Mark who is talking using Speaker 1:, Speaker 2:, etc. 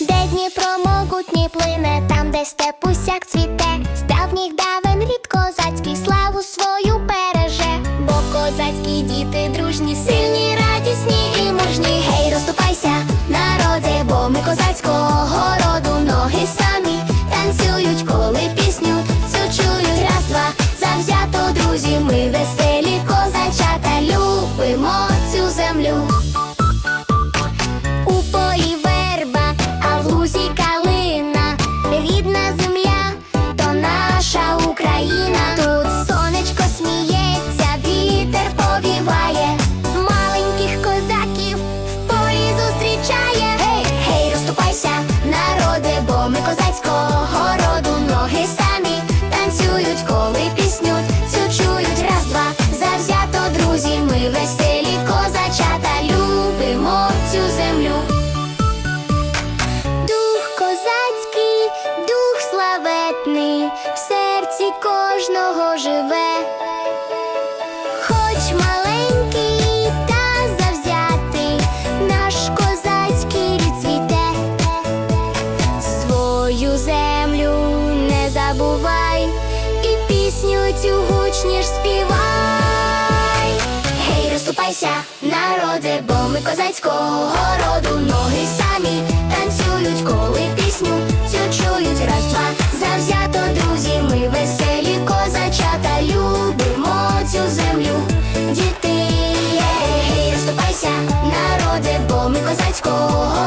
Speaker 1: Де Дніпро могутній плине, там, де степусяк цвіте, з давніх давен рід козацький славу свою береже, бо козацькі діти дружні, сильні, радісні і мужні. Гей, розступайся, народе, бо ми козацького роду, ноги самі танцюють, коли пісню цю чують. Раз, два, завзято, друзі, ми веселі козачата, любимо цю землю. Кожного живе. Хоч маленький та завзятий, наш козацький рід цвіте. Свою землю не забувай, і пісню цю гучніш співай. Гей, розступайся, народе, бо ми козацького роду, ноги ми козацького